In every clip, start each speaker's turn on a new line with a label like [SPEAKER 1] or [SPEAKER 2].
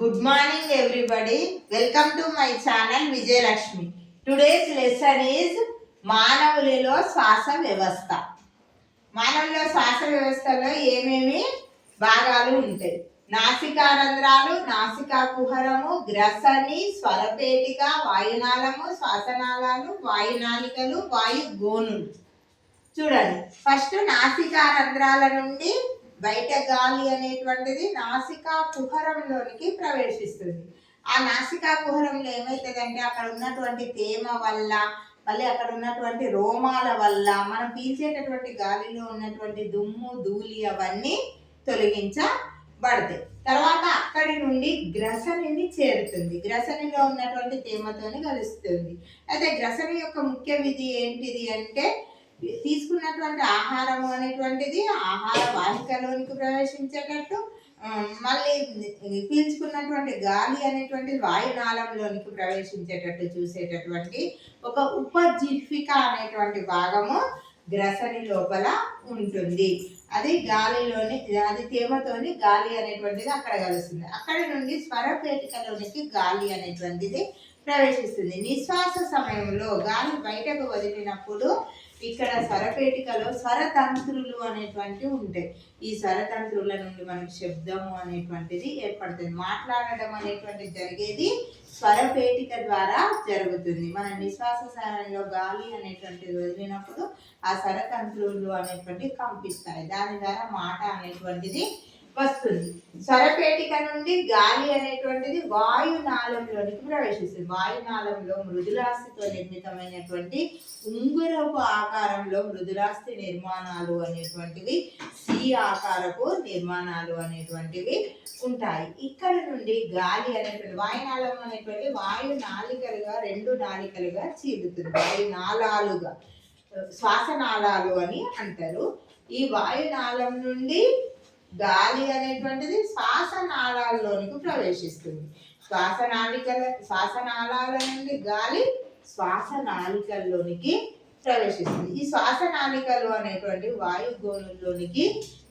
[SPEAKER 1] Good morning, everybody. Welcome to my channel Vijayalakshmi today's lesson is మానవులలో శ్వాస వ్యవస్థ మానవుల శ్వాస వ్యవస్థలో ఏమేమి భాగాలు ఉంటాయి? నాసికా రంధ్రాలు నాసికా కుహరము గ్రసని స్వరపేటిక వాయునాళము శ్వాసనాళాలు వాయునాళికలు వాయు గోనులు చూడండి. ఫస్ట్ నాసికా రంధ్రాల నుండి బయట గాలి అనేటువంటిది నాసికా కుహరంలోనికి ప్రవేశిస్తుంది. ఆ నాసికా కుహరంలో ఏమవుతుందంటే అక్కడ ఉన్నటువంటి తేమ వల్ల మళ్ళీ అక్కడ ఉన్నటువంటి రోమాల వల్ల మనం పీల్చేటటువంటి గాలిలో ఉన్నటువంటి దుమ్ము ధూళి అవన్నీ తొలగించబడతాయి. తర్వాత అక్కడి నుండి గ్రసనిని చేరుతుంది. గ్రసనిలో ఉన్నటువంటి తేమతోని కలుస్తుంది. అయితే గ్రసని యొక్క ముఖ్య విధి ఏంటిది అంటే తీసుకున్నటువంటి ఆహారము అనేటువంటిది ఆహార వాహికలోనికి ప్రవేశించేటట్టు మళ్ళీ పీల్చుకున్నటువంటి గాలి అనేటువంటి వాయునాళంలోనికి ప్రవేశించేటట్టు చూసేటటువంటి ఒక ఉపజీవిక అనేటువంటి భాగము గ్రసని లోపల ఉంటుంది. అది గాలిలోని అది తేమతోని గాలి అనేటువంటిది అక్కడ కలుస్తుంది. అక్కడ నుండి స్వరపేటికలోనికి గాలి అనేటువంటిది ప్రవేశిస్తుంది. నిశ్వాస సమయంలో గాలి బయటకు వదిలినప్పుడు ఇక్కడ స్వరపేటికలో స్వరతంత్రులు అనేటువంటివి ఉంటాయి. ఈ స్వరతంత్రుల నుండి మనకి శబ్దము అనేటువంటిది ఏర్పడుతుంది. మాట్లాడడం అనేటువంటిది జరిగేది స్వరపేటిక ద్వారా జరుగుతుంది. మన నిశ్వాస సమయంలో గాలి అనేటువంటిది వదిలినప్పుడు ఆ స్వరతంత్రులు అనేటువంటివి కంపిస్తాయి. దాని ద్వారా మాట అనేటువంటిది వస్తుంది. స్వరపేటిక నుండి గాలి అనేటువంటిది వాయునాళంలోనికి ప్రవేశిస్తుంది. వాయునాళంలో మృదులాస్థితో నిర్మితమైనటువంటి ఉంగురపు ఆకారంలో మృదులాస్థి నిర్మాణాలు అనేటువంటివి సి ఆకారపు నిర్మాణాలు అనేటువంటివి ఉంటాయి. ఇక్కడ నుండి గాలి అనేటువంటి వాయునాళం అనేటువంటి వాయు నాళికలుగా రెండు నాళికలుగా చీలుతుంది వాయు నాళాలుగా శ్వాసనాళాలు అని అంటారు. ఈ వాయునాళం నుండి గాలి అనేటువంటిది శ్వాసనాళాల్లోనికి ప్రవేశిస్తుంది. శ్వాసనాళికల శ్వాసనాళాల నుండి గాలి శ్వాసనాళికల్లోనికి ప్రవేశిస్తుంది. ఈ శ్వాసనాళికలు అనేటువంటి వాయు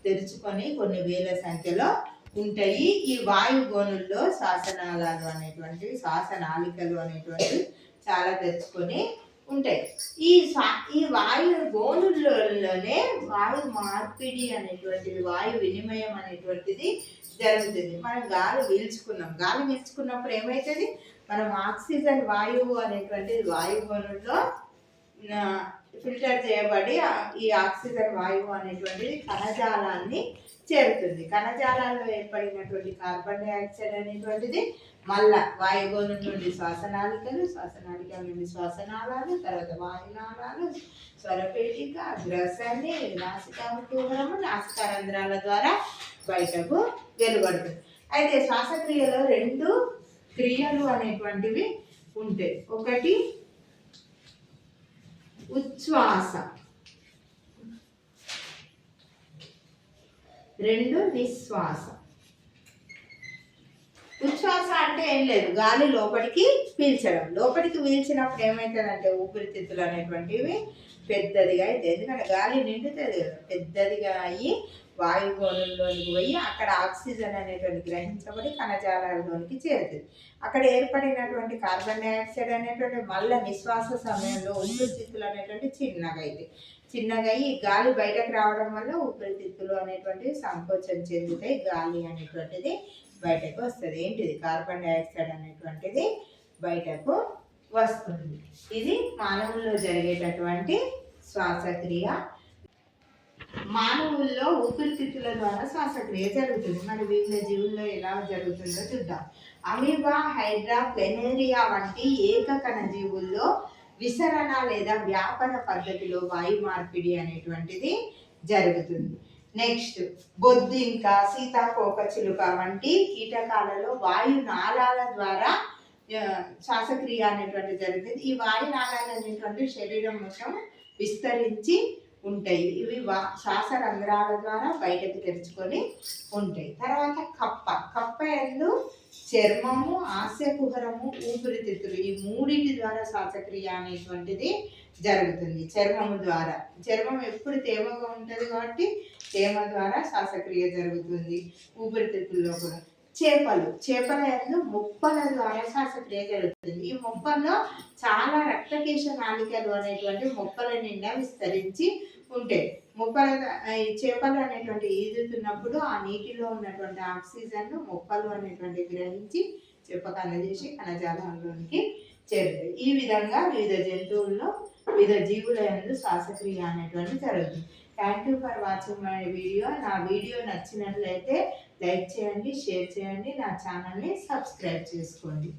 [SPEAKER 1] తెరుచుకొని కొన్ని వేల సంఖ్యలో ఉంటాయి. ఈ వాయు గోనుల్లో శ్వాసనాళాలు అనేటువంటివి శ్వాసనాళికలు అనేటువంటివి చాలా తెరుచుకొని ఉంటాయి ఈ స్వా- ఈ వాయు గోనులలోనే వాయు మార్పిడి అనేటువంటిది వాయు వినిమయం అనేటువంటిది జరుగుతుంది. మనం గాలి పీల్చుకున్నాం. గాలి పీల్చుకున్నప్పుడు ఏమవుతుంది మనం ఆక్సిజన్ వాయువు అనేటువంటిది వాయు గోనుల్లో ఫిల్టర్ చేయబడి ఈ ఆక్సిజన్ వాయువు అనేటువంటిది కణజాలాన్ని చేరుతుంది. కణజాలాల్లో ఏర్పడినటువంటి కార్బన్ డైఆక్సైడ్ అనేటువంటిది మళ్ళా వాయుగోళం నుండి శ్వాసనాళికలు శ్వాసనాళికల నుండి శ్వాసనాళాలు తర్వాత వాయునాళాలు స్వరపేటిక గ్రసని నాసికాముఖము నాసికారంధ్రాల ద్వారా బయటకు వెలువడుతుంది. అయితే శ్వాసక్రియలో రెండు క్రియలు అనేటువంటివి ఉంటాయి. ఒకటి ఉచ్ఛ్వాస. రెండు నిశ్వాస. ఉచ్ఛ్వాస అంటే ఏం లేదు. గాలి లోపలికి పీల్చడం. లోపలికి పీల్చినప్పుడు ఏమవుతుందంటే ఊపిరితిత్తులు అనేటువంటివి పెద్దదిగా అయితే ఎందుకంటే గాలి నిండుతుంది కదా. పెద్దదిగా అయ్యి వాయుగోళంలోనికి పోయి అక్కడ ఆక్సిజన్ అనేటువంటి గ్రహించబడి కణజాలాల్లోనికి చేరుతుంది అక్కడ ఏర్పడినటువంటి కార్బన్ డైఆక్సైడ్ అనేటువంటి మళ్ళీ నిశ్వాస సమయంలో ఊపిరితిత్తులు అనేటువంటి చిన్నగా అయితే చిన్నగా అయి గాలి బయటకు రావడం వల్ల ఊపిరితిత్తులు అనేటువంటివి సంకోచం చెందుతాయి గాలి అనేటువంటిది బయటకు వస్తుంది. ఏంటిది? కార్బన్ డైఆక్సైడ్ అనేటువంటిది బయటకు వస్తుంది. ఇది మానవుల్లో జరిగేటటువంటి శ్వాసక్రియ మానవుల్లో ఊపిరితిత్తుల ద్వారా శ్వాసక్రియ జరుగుతుంది. మరి వివిధ జీవుల్లో ఎలా జరుగుతుందో చూద్దాం. అమీబా హైడ్రా ప్లెనేరియా వంటి ఏకకణ జీవుల్లో విసరణ లేదా వ్యాపన పద్ధతిలో వాయు మార్పిడి అనేటువంటిది జరుగుతుంది. నెక్స్ట్ బొద్దింక సీతాకోక చిలుక వంటి కీటకాలలో వాయు నాళాల ద్వారా శ్వాసక్రియ అనేటువంటి జరుగుతుంది. ఈ వాయు నాళాలు అనేటువంటి శరీరం మొత్తం విస్తరించి ఉంటాయి. ఇవి వా శ్వాస రంధ్రాల ద్వారా బయటకు తెరుచుకొని ఉంటాయి. తర్వాత కప్ప. కప్ప ఎందు చర్మము ఆస్యకుహరము ఊపిరితిత్తులు ఈ మూడింటి ద్వారా శ్వాసక్రియ అనేటువంటిది జరుగుతుంది చర్మము ద్వారా. చర్మం ఎప్పుడు తేమగా ఉంటుంది కాబట్టి తేమ ద్వారా శ్వాసక్రియ జరుగుతుంది. ఊపిరితిత్తుల్లో కూడా. చేపలు. చేపల యందు మొప్పల ద్వారా శ్వాసక్రియ జరుగుతుంది. ఈ మొప్పల్లో చాలా రక్తకేశ నాళికలు అనేటువంటి ముప్పల నిండా విస్తరించి ఉంటాయి. ముప్పల ఈ చేపలు అనేటువంటి ఈదుతున్నప్పుడు ఆ నీటిలో ఉన్నటువంటి ఆక్సిజన్ను ముప్పలు అనేటువంటి గ్రహించి చెప్పక అందజేసి కణజాలంలోనికి చేరుతాయి ఈ విధంగా వివిధ జంతువుల్లో వివిధ జీవుల ఎందు శ్వాసక్రియ అనేటువంటి జరుగుతుంది. Thank you for watching my video. నా వీడియో నచ్చినట్లయితే లైక్ చేయండి షేర్ చేయండి నా ఛానల్ని సబ్స్క్రైబ్ చేసుకోండి.